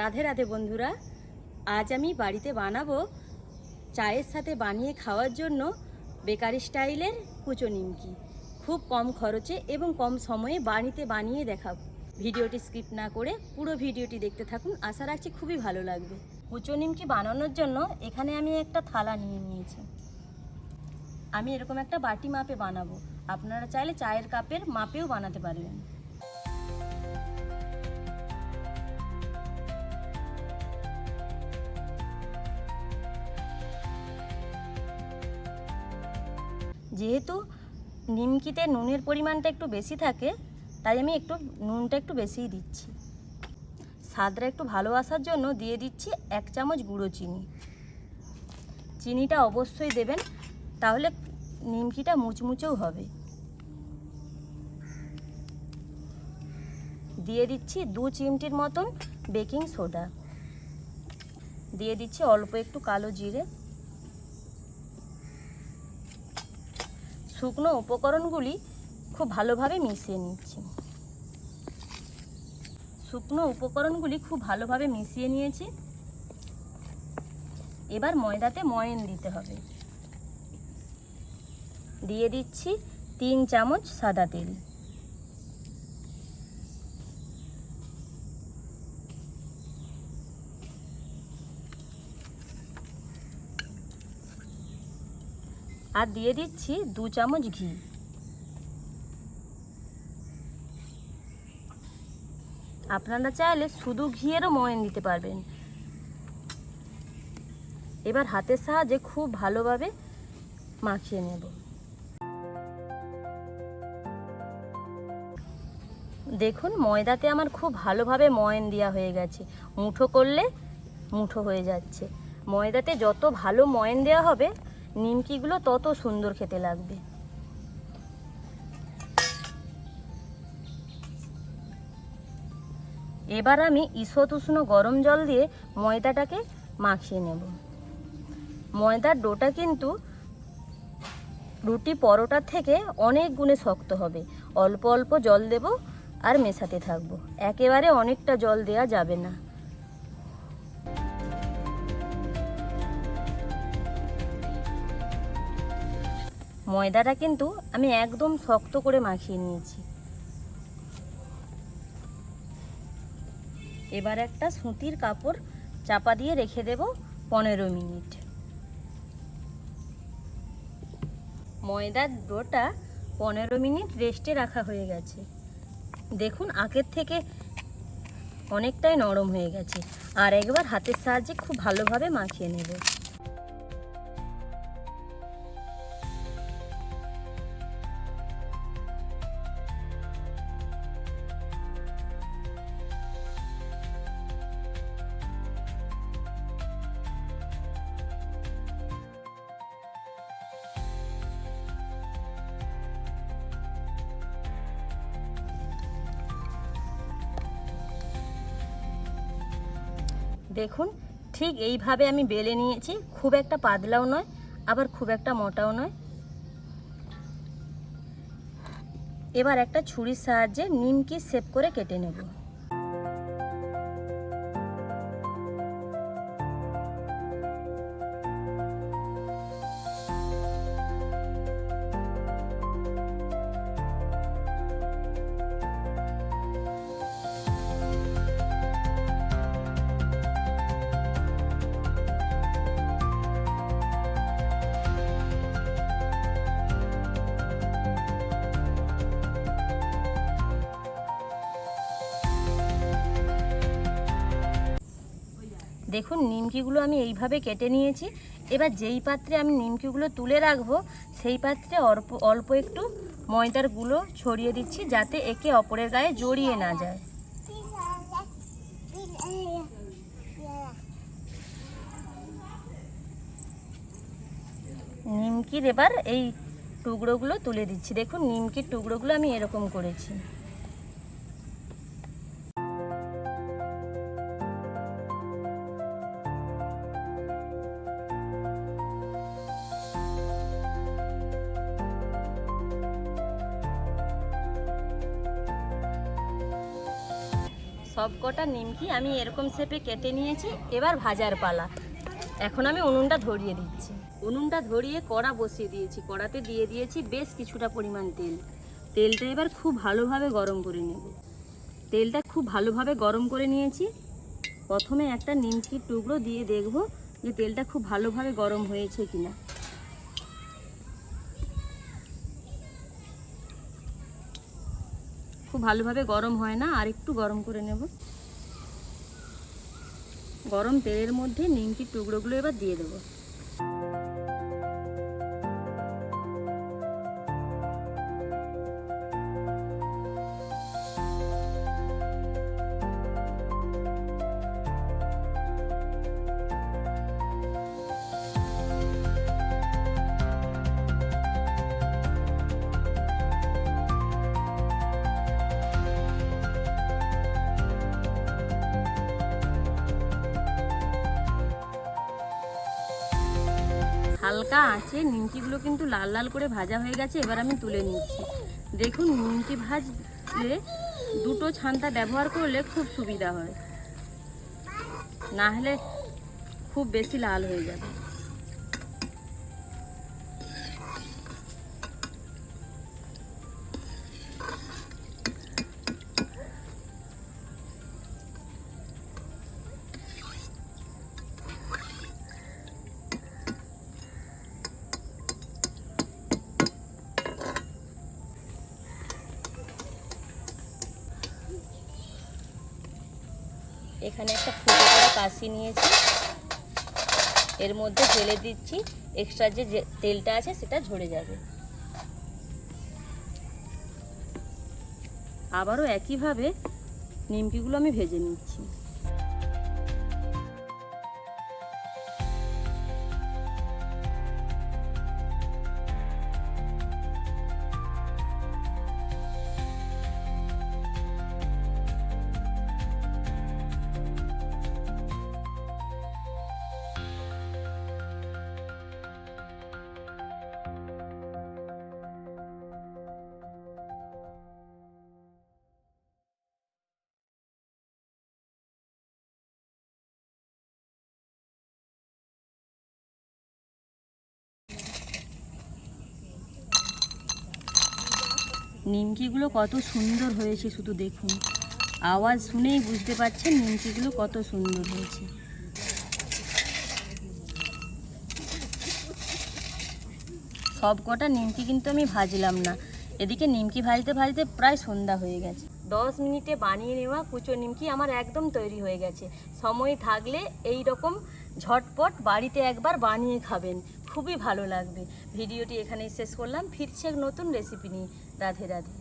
রাধে রাধে বন্ধুরা, আজ আমি বাড়িতে বানাবো চায়ের সাথে বানিয়ে খাওয়ার জন্য বেকারি স্টাইলের কুচো নিমকি। খুব কম খরচে এবং কম সময়ে বাড়িতে বানিয়ে দেখাবো। ভিডিওটি স্কিপ না করে পুরো ভিডিওটি দেখতে থাকুন, আশা রাখছি খুবই ভালো লাগবে। কুচো নিমকি বানানোর জন্য এখানে আমি একটা থালা নিয়ে নিয়েছি। আমি এরকম একটা বাটি মাপে বানাবো। আপনারা চাইলে চায়ের কাপের মাপেও বানাতে পারবেন। যেহেতু নিমকিতে নুনের পরিমাণটা একটু বেশি থাকে, তাই আমি একটু নুনটা একটু বেশিই দিচ্ছি। স্বাদটা একটু ভালো আসার জন্য দিয়ে দিচ্ছি এক চামচ গুঁড়ো চিনি। চিনিটা অবশ্যই দেবেন, তাহলে নিমকিটা মুচমুচেও হবে। দিয়ে দিচ্ছি দু চিমটির মতন বেকিং সোডা। দিয়ে দিচ্ছি অল্প একটু কালো জিরে। শুকনো উপকরণগুলি খুব ভালোভাবে মিশিয়ে নিচ্ছি। শুকনো উপকরণগুলি খুব ভালোভাবে মিশিয়ে নিয়েছি। এবার ময়দাতে ময়ন দিতে হবে। দিয়ে দিচ্ছি তিন চামচ সাদা তেল। আর দিয়ে দিচ্ছি দু চামচ ঘি। আপনারা চাইলে শুধু ঘিয়েরও ময়ন দিতে পারবেন। এবার হাতের সাহায্যে খুব ভালোভাবে মাখিয়ে নেব। দেখুন, ময়দাতে আমার খুব ভালোভাবে ময়ন দেওয়া হয়ে গেছে। মুঠো করলে মুঠো হয়ে যাচ্ছে। ময়দাতে যত ভালো ময়ন দেওয়া হবে নিমকিগুলো তত সুন্দর খেতে লাগবে। এবার আমি ঈষৎ উষ্ণ গরম জল দিয়ে ময়দাটাকে মাখিয়ে নেব। ময়দার ডোটা কিন্তু রুটি পরোটার থেকে অনেক গুণে শক্ত হবে। অল্প অল্প জল দেব আর মেশাতে থাকব। একেবারে অনেকটা জল দেওয়া যাবে না। ময়দাটা কিন্তু আমি একদম শক্ত করে মাখিয়ে নিয়েছি। এবার একটা সুতির কাপড় চাপা দিয়ে রেখে দেব পনেরো মিনিট। ময়দার ডোটা পনেরো মিনিট রেস্টে রাখা হয়ে গেছে। দেখুন, আগের থেকে অনেকটাই নরম হয়ে গেছে। আর একবার হাতের সাহায্যে খুব ভালোভাবে মাখিয়ে নেব। দেখুন, ঠিক এইভাবে আমি বেলে নিয়েছি। খুব একটা পাতলাও নয়, আবার খুব একটা মোটাও নয়। এবার একটা ছুরির সাহায্যে নিমকি সেপ করে কেটে নেব। দেখুন, নিমকিগুলো আমি এইভাবে কেটে নিয়েছি। এবার যেই পাত্রে আমি নিমকিগুলো তুলে রাখব, সেই পাত্রে অল্প অল্প একটু ময়দারগুলো ছড়িয়ে দিচ্ছি যাতে একে অপরের গায়ে জড়িয়ে না যায়। নিমকির এবার এই টুকরোগুলো তুলে দিচ্ছি। দেখুন, নিমকির টুকরোগুলো আমি এরকম করেছি। সব কটা নিমকি আমি এরকম শেপে কেটে নিয়েছি, এবার ভাজার পালা। এখন আমি উনুনটা ধরিয়ে দিচ্ছি। উনুনটা ধরিয়ে কড়া বসিয়ে দিয়েছি। কড়াতে দিয়ে দিয়েছি বেশ কিছুটা পরিমাণ তেল। তেলটা এবার খুব ভালোভাবে গরম করে নেব। তেলটা খুব ভালোভাবে গরম করে নিয়েছি। প্রথমে একটা নিমকির টুকরো দিয়ে দেখব যে তেলটা খুব ভালোভাবে গরম হয়েছে কিনা। খুব ভালোভাবে গরম হয় না, আর একটু গরম করে নেব। গরম তেলের মধ্যে নিমকির টুকরোগুলো এবার দিয়ে দেবো। হালকা আছে, নিমকিগুলো কিন্তু লাল লাল করে ভাজা হয়ে গেছে, এবার আমি তুলে নিচ্ছি। দেখুন, নিমকি ভাজলে দুটো ছান্তা ব্যবহার করলে খুব সুবিধা হয়। না হলে খুব বেশি লাল হয়ে যাবে। এখানে একটা ফুটো করে কাশি নিয়েছি। এর মধ্যে ফেলে দিচ্ছি। এক্সট্রা যে তেলটা আছে সেটা ঝরে যাবে। আবারও একইভাবে নিমকিগুলো আমি ভেজে নিচ্ছি। নিমকিগুলো কত সুন্দর হয়েছে, শুধু দেখুন। আওয়াজ শুনেই বুঝতে পারছেন নিমকিগুলো কত সুন্দর হয়েছে। সব কটা নিমকি কিন্তু আমি ভাজলাম না। এদিকে নিমকি ভাজতে ভাজতে প্রায় সন্ধ্যা হয়ে গেছে। দশ মিনিটে বানিয়ে নেওয়া কুচো নিমকি আমার একদম তৈরি হয়ে গেছে। সময় থাকলে এই রকম ঝটপট বাড়িতে একবার বানিয়ে খাবেন। খুবই ভালো লাগবে। ভিডিওটি এখানেই শেষ করলাম। ফিরছে এক নতুন রেসিপি নিয়ে। রাধে রাধে